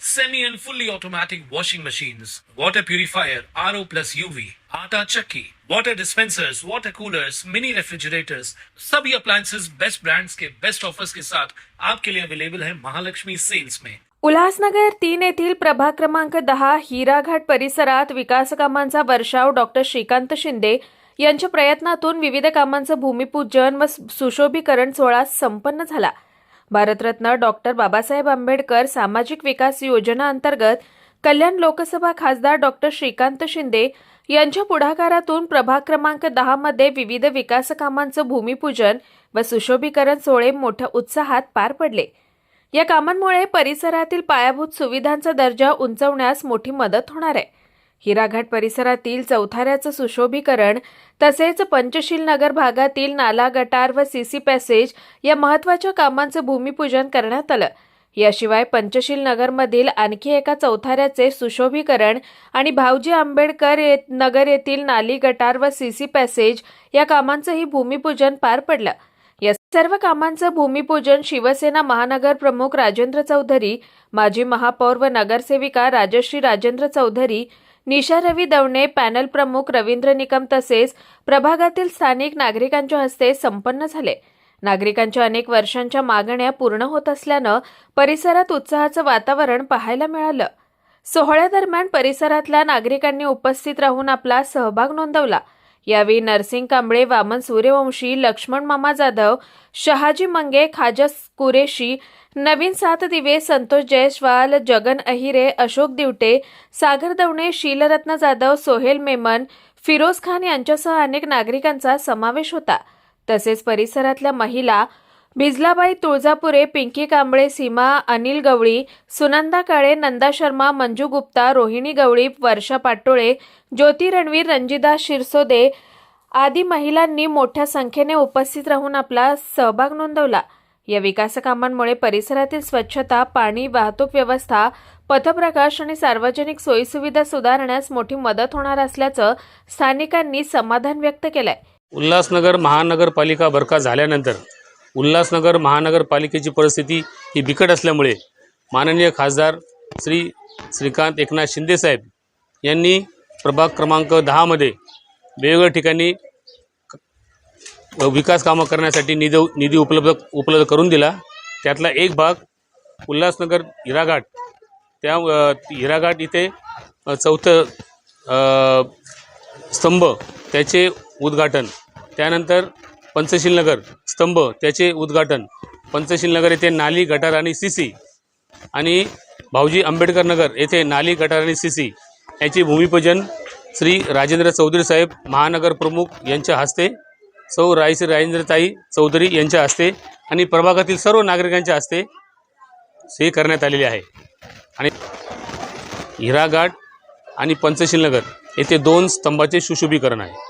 semi and fully automatic washing machines, water purifier, RO plus UV, आटा चक्की, water dispensers, water coolers, mini refrigerators, सभी appliances best brands के best offers के साथ आपके लिए अवेलेबल है महालक्ष्मी सेल्स में उल्हासनगर तीन येथील प्रभाग क्रमांक दहा हिराघाट परिसरात विकास कामांचा वर्षाव डॉक्टर श्रीकांत शिंदे यांच्या प्रयत्नातून विविध कामांचं भूमिपूजन व सुशोभीकरण सोहळा संपन्न झाला. भारतरत्न डॉक्टर बाबासाहेब आंबेडकर सामाजिक विकास योजना अंतर्गत कल्याण लोकसभा खासदार डॉक्टर श्रीकांत शिंदे यांच्या पुढाकारातून प्रभाग क्रमांक दहा मध्ये विविध विकास कामांचं भूमिपूजन व सुशोभीकरण सोहळे मोठ्या उत्साहात पार पडले. या कामांमुळे परिसरातील पायाभूत सुविधांचा दर्जा उंचवण्यास मोठी मदत होणार आहे. हिराघाट परिसरातील चौथाऱ्याचं सुशोभीकरण तसेच पंचशील नगर भागातील नाला गटार व सीसी पॅसेज या महत्त्वाच्या कामांचं भूमिपूजन करण्यात आलं. याशिवाय पंचशील नगरमधील आणखी एका चौथाऱ्याचे सुशोभीकरण आणि भाऊजी आंबेडकर ये- नगर येथील नाली गटार व सीसी पॅसेज या कामांचंही भूमिपूजन पार पडलं. या सर्व कामांचं भूमिपूजन शिवसेना महानगर प्रमुख राजेंद्र चौधरी माजी महापौर व नगरसेविका राजश्री राजेंद्र चौधरी निशा रवी दवणे पॅनल प्रमुख रवींद्र निकम तसेच प्रभागातील स्थानिक नागरिकांच्या हस्ते संपन्न झाले. नागरिकांच्या अनेक वर्षांच्या मागण्या पूर्ण होत असल्यानं परिसरात उत्साहाचं वातावरण पाहायला मिळालं. सोहळ्यादरम्यान परिसरातल्या नागरिकांनी उपस्थित राहून आपला सहभाग नोंदवला. यावेळी नरसिंग कांबळे वामन सूर्यवंशी लक्ष्मण मामा जाधव शहाजी मंगे खाजा कुरेशी नवीन सात दिवे संतोष जयस्वाल जगन अहिरे अशोक दिवटे सागर दवणे शीलरत्न जाधव सोहेल मेमन फिरोज खान यांच्यासह अनेक नागरिकांचा समावेश होता. तसेच परिसरातल्या महिला बिजलाबाई तुळजापुरे पिंकी कांबळे सीमा अनिल गवळी सुनंदा काळे नंदा शर्मा मंजू गुप्ता रोहिणी गवळी वर्षा पाटोळे ज्योती रणवीर रंजिदा शिरसोदे आदी महिलांनी मोठ्या संख्येने उपस्थित राहून आपला सहभाग नोंदवला. या विकास कामांमुळे परिसरातील स्वच्छता पाणी वाहतूक व्यवस्था पथप्रकाश आणि सार्वजनिक सोयीसुविधा सुधारण्यास मोठी मदत होणार असल्याचं स्थानिकांनी समाधान व्यक्त केलंय. उल्हासनगर महानगरपालिका बरका झाल्यानंतर उल्हासनगर महानगरपालिकेची परिस्थिती ही बिकट असल्यामुळे माननीय खासदार श्री श्रीकांत एकनाथ शिंदेसाहेब यांनी प्रभाग क्रमांक दहामध्ये वेगवेगळ्या ठिकाणी विकास कामं करण्यासाठी निधी निधी उपलब्ध उपलब्ध करून दिला. त्यातला एक भाग उल्हासनगर हिराघाट. त्या हिराघाट इथे चौथं स्तंभ त्याचे उद्घाटन. त्यानंतर पंचशील नगर स्तंभ त्याचे उद्घाटन. पंचशील नगर येथे नाली गटार आणि सी सी आणि भाऊजी आंबेडकर नगर येथे नाली गटार आणि सी सी याचे भूमिपूजन श्री राजेंद्र चौधरी साहेब महानगर प्रमुख यांच्या हस्ते सौ रायश्री राजेंद्रताई चौधरी यांच्या हस्ते आणि प्रभागातील सर्व नागरिकांच्या हस्ते हे करण्यात आलेले आहे. आणि हिराघाट आणि पंचशील नगर येथे दोन स्तंभाचे सुशोभीकरण आहे.